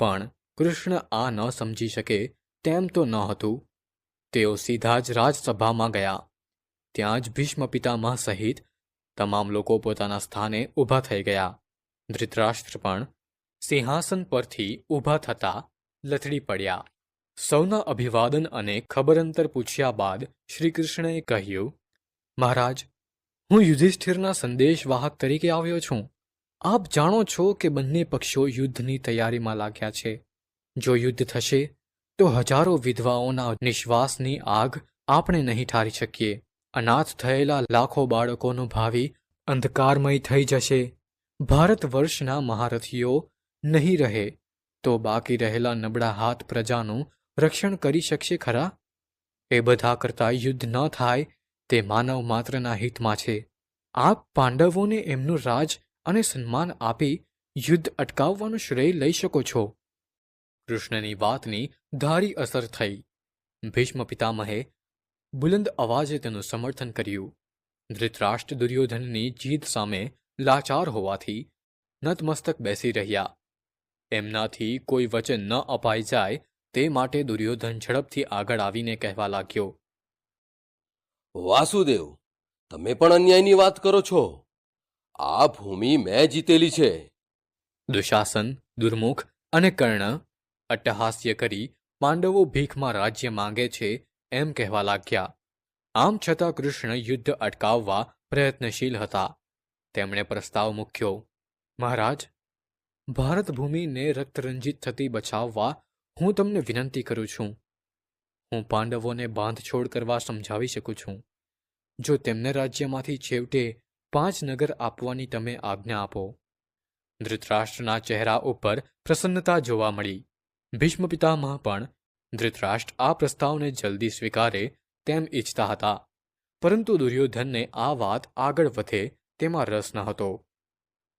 પણ કૃષ્ણ આ ન સમજી શકે તેમ તો ન હતું. તેઓ સીધા જ રાજસભામાં ગયા. ત્યાં જ ભીષ્મ પિતામહ સહિત તમામ લોકો પોતાના સ્થાને ઊભા થઈ ગયા. ધૃતરાષ્ટ્ર પણ સિંહાસન પરથી ઊભા થતા લથડી પડ્યા. સૌના અભિવાદન અને ખબરંતર પૂછ્યા બાદ શ્રીકૃષ્ણએ કહ્યું, મહારાજ, હું યુધિષ્ઠિરના સંદેશવાહક તરીકે આવ્યો છું. આપ જાણો છો કે બંને પક્ષો યુદ્ધની તૈયારીમાં લાગ્યા છે. જો યુદ્ધ થશે, તો હજારો વિધવાઓના નિશ્વાસની આગ આપણે નહીં ઠારી શકીએ. અનાથ થયેલા લાખો બાળકોનું ભાવિ અંધકારમય થઈ જશે. ભારત વર્ષના મહારથીઓ નહીં રહે, તો બાકી રહેલા નબળા હાથ પ્રજાનું રક્ષણ કરી શકશે ખરા? એ બધા કરતાં યુદ્ધ ન થાય તે માનવ માત્રના હિતમાં છે. આપ પાંડવોને એમનું રાજ અને સન્માન આપી યુદ્ધ અટકાવવાનું શ્રેય લઈ શકો છો. કૃષ્ણની વાતની ધારી અસર થઈ. ભીષ્મ પિતામહે બુલંદ અવાજે તેનું સમર્થન કર્યું. ધૃતરાષ્ટ્ર દુર્યોધનની જીત સામે લાચાર હોવાથી નતમસ્તક બેસી રહ્યા. એમનાથી કોઈ વચન ન અપાઈ જાય તે માટે દુર્યોધન ઝડપથી આગળ આવીને કહેવા લાગ્યો. વાસુદેવ, તમે પણ અન્યાયની વાત કરો છો. આ ભૂમિ મેં જીતેલી છે. દુશાસન, દુર્મુખ અને કર્ણ અટ્ટહાસ્ય કરી પાંડવો ભીખમાં રાજ્ય માંગે છે એમ કહેવા લાગ્યા. આમ છતાં કૃષ્ણ યુદ્ધ અટકાવવા પ્રયત્નશીલ હતા. તેમણે પ્રસ્તાવ મૂક્યો, મહારાજ, ભારત ભૂમિને રક્તરંજિત થતી બચાવવા હું તમને વિનંતી કરું છું. હું પાંડવોને બાંધછોડ કરવા સમજાવી શકું છું. જો તેમને રાજ્યમાંથી છેવટે પાંચ નગર આપવાની તમે આજ્ઞા આપો. ધૃતરાષ્ટ્રના ચહેરા ઉપર પ્રસન્નતા જોવા મળી. ભીષ્મ પિતામહ પણ ધૃતરાષ્ટ્ર આ પ્રસ્તાવને જલ્દી સ્વીકારે તેમ ઈચ્છતા હતા. પરંતુ દુર્યોધનને આ વાત આગળ વધે તેમાં રસ ન હતો.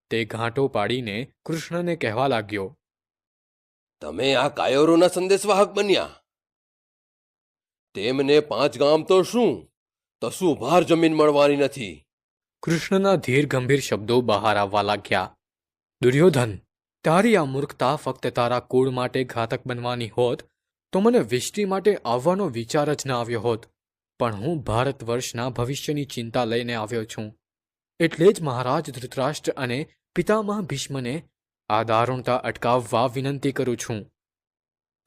તે ઘાંટો પાડીને કૃષ્ણને કહેવા લાગ્યો, તમે આ કાયરોના સંદેશવાહક બન્યા. તેમને પાંચ ગામ તો શું? તસું ભાર જમીન મળવાની નથી? કૃષ્ણના ધીર ગંભીર શબ્દો બહાર આવવા લાગ્યા. દુર્યોધન, તારી આ મૂર્ખતા ફક્ત તારા કુળ માટે ઘાતક બનવાની હોત તો મને વિષ્ટિ માટે આવવાનો વિચાર જ ન આવ્યો હોત. પણ હું ભારત વર્ષના ભવિષ્યની ચિંતા લઈને આવ્યો છું. એટલે જ મહારાજ ધૃતરાષ્ટ્ર અને પિતામહ ભીષ્મને આ દારૂણતા અટકાવવા વિનંતી કરું છું.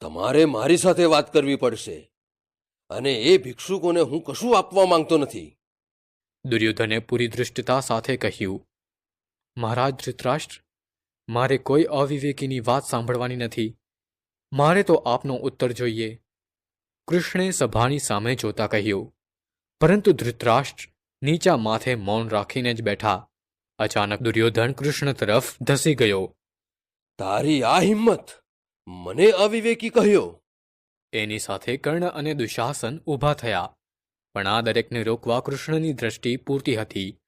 તમારે મારી સાથે વાત કરવી પડશે અને એ ભિક્ષુકોને હું કશું આપવા માંગતો નથી. દુર્યોધને પૂરી દૃષ્ટતા સાથે કહ્યું મહારાજ ધૃતરાષ્ટ્ર મારે કોઈ અવિવેકીની વાત સાંભળવાની નથી. મારે તો આપનો ઉત્તર જોઈએ. કૃષ્ણે સભાની સામે જોતા કહ્યું પરંતુ ધૃતરાષ્ટ્ર નીચા માથે મૌન રાખીને જ બેઠા. અચાનક દુર્યોધન કૃષ્ણ તરફ ધસી ગયો તારી આ હિંમત મને અવિવેકી કહ્યો. એની સાથે કર્ણ અને દુશાસન ઊભા થયા. પણ આ દરેકને રોકવા કૃષ્ણની દ્રષ્ટિ પૂરતી હતી.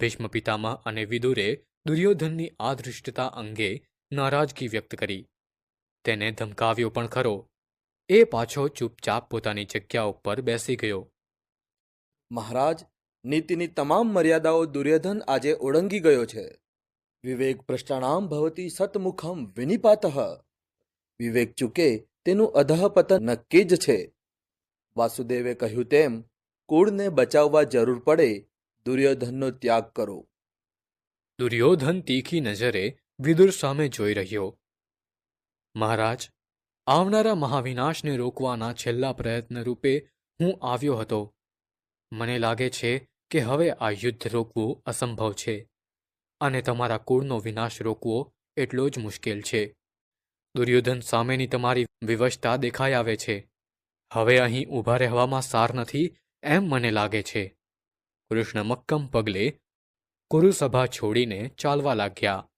ભીષ્મ પિતામહ અને વિદુરે દુર્યોધનની આ ધૃષ્ટતા અંગે નારાજગી વ્યક્ત કરી. તેને ધમકાવ્યો પણ ખરો. એ પાછો ચૂપચાપ પોતાની જગ્યા ઉપર બેસી ગયો. મહારાજ, નીતિની તમામ મર્યાદાઓ દુર્યોધન આજે ઓળંગી ગયો છે. વિવેક ભ્રષ્ટાણામ ભવતી સતમુખમ વિનિપાતઃ. વિવેક ચૂકે તેનું અધઃપતન નક્કી જ છે. વાસુદેવે કહ્યું તેમ, કુળને બચાવવા જરૂર પડે, દુર્યોધનનો ત્યાગ કરો. દુર્યોધન તીખી નજરે વિદુર સામે જોઈ રહ્યો. મહારાજ, આવનારા મહાવિનાશને રોકવાના છેલ્લા પ્રયત્ન રૂપે હું આવ્યો હતો. મને લાગે છે કે હવે આ યુદ્ધ રોકવું અસંભવ છે અને તમારા કુળનો વિનાશ રોકવો એટલો જ મુશ્કેલ છે. દુર્યોધન સામેની તમારી વિવશતા દેખાઈ આવે છે. હવે અહીં ઊભા રહેવામાં સાર નથી એમ મને લાગે છે. કૃષ્ણ મક્કમ પગલે કુરુસભા છોડીને ચાલવા લાગ્યા.